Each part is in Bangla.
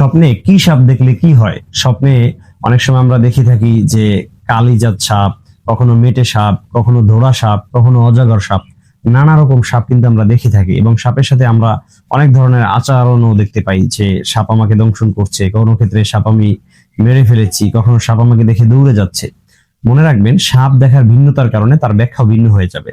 স্বপ্নে কি সাপ দেখলে কি হয়? স্বপ্নে অনেক সময় আমরা দেখে থাকি যে কালিজাত সাপ, কখনো মেটে সাপ, কখনো ধোড়া সাপ, কখনো অজাগর সাপ, নানা রকম সাপ কিন্তু আমরা দেখে থাকি এবং সাপের সাথে আমরা অনেক ধরনের আচরণও দেখতে পাই যে সাপ আমাকে দংশন করছে কখনো ক্ষেত্রে সাপ আমি মেরে ফেলেছি, কখনো সাপ আমাকে দেখে দৌড়ে যাচ্ছে। মনে রাখবেন, সাপ দেখার ভিন্নতার কারণে তার ব্যাখ্যা ভিন্ন হয়ে যাবে।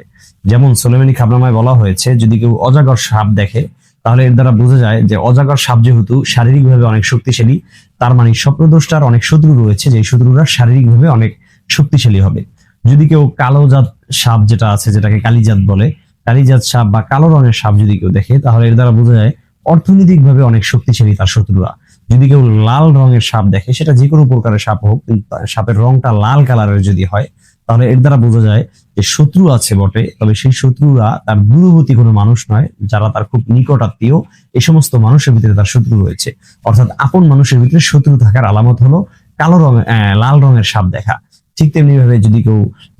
যেমন সোলেমানি খাবনামায় বলা হয়েছে, যদি কেউ অজাগর সাপ দেখে তাহলে এর দ্বারা বোঝা যায় যে অজাগর সাপ যেহেতু শারীরিকভাবে অনেক শক্তিশালী, তার মানে স্বপ্নদোষটার অনেক শত্রু রয়েছে যে শত্রুরা শারীরিকভাবে অনেক শক্তিশালী হবে। যদি কেউ কালো জাত সাপ যেটা আছে, যেটাকে কালীজাত বলে, কালীজাত সাপ বা কালো রঙের সাপ যদি কেউ দেখে, তাহলে এর দ্বারা বোঝা যায় অর্থনৈতিকভাবে অনেক শক্তিশালী তার শত্রুরা। যদি কেউ লাল রঙের সাপ দেখে, সেটা যে কোনো প্রকারের সাপ হোক, কিন্তু সাপের রংটা লাল কালারের যদি হয় তাহলে এর দ্বারা বোঝা যায় যে শত্রু আছে বটে, তবে সেই শত্রুরা তার দূরবর্তী কোনো মানুষ নয়, যারা তার খুব নিকট আত্মীয় এই সমস্ত মানুষের ভিতরে তার শত্রু রয়েছে। অর্থাৎ আপন মানুষের ভিতরে শত্রু থাকার আলামত হলো কালো রঙের লাল রঙের সাপ দেখা। ঠিক তেমনি ভাবে যদি কেউ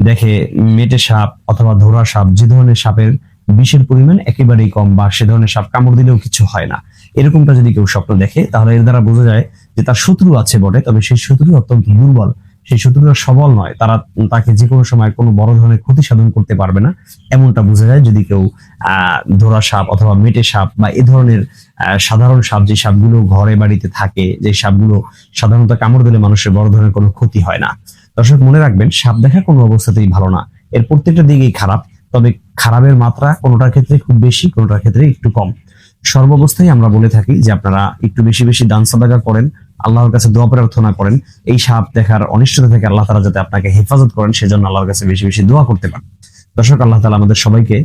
দেখে মেটে সাপ অথবা ধোরা সাপ, যে ধরনের সাপের বিষের পরিমাণ একেবারেই কম বা সে ধরনের সাপ কামড় দিলেও কিছু হয় না। এরকমটা যদি কেউ স্বপ্ন দেখে, তাহলে এর দ্বারা বোঝা যায় যে তার শত্রু আছে বটে, তবে সেই শত্রু অত্যন্ত দুর্বল। সেই শত্রুরা সবল নয়। তারা তাকে যে কোনো সময় কোনো বড় ধরনের ক্ষতি সাধন করতে পারবে না। এমনটা বোঝা যায় যদি কেউ ধরা সাপ অথবা মেটে সাপ বা এ ধরনের সাধারণ সাপ যে সাপগুলো ঘরে বাড়িতে থাকে, যে সাপগুলো সাধারণত কামড় দিলে মানুষের বড় ধরনের কোনো ক্ষতি হয় না। দর্শক, মনে রাখবেন, সাপ দেখা কোনো অবস্থাতেই ভালো না। এর প্রত্যেকটা দিকেই খারাপ, তবে খারাপের মাত্রা কোনোটার ক্ষেত্রে খুব বেশি, কোনোটার ক্ষেত্রে একটু কম। সর্বাবস্থায় আমরা বলে থাকি যে আপনারা একটু বেশি বেশি দান সাদাকা করেন আল্লাহর কাছে দোয়া প্রার্থনা করেন, এই সাপ দেখার অনিষ্টতা থেকে আল্লাহ তালা যাতে আপনাকে হেফাজত করেন, সেজন্য আল্লাহর কাছে বেশি বেশি দোয়া করতে পারেন। দর্শক, আল্লাহ তালা আমাদের সবাইকে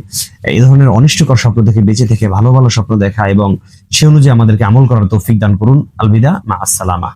এই ধরনের অনিষ্টকর স্বপ্ন থেকে বেঁচে থেকে ভালো ভালো স্বপ্ন দেখা এবং সে অনুযায়ী আমাদেরকে আমল করার তৌফিক দান করুন। আলবিদা, মা, আসসালামা।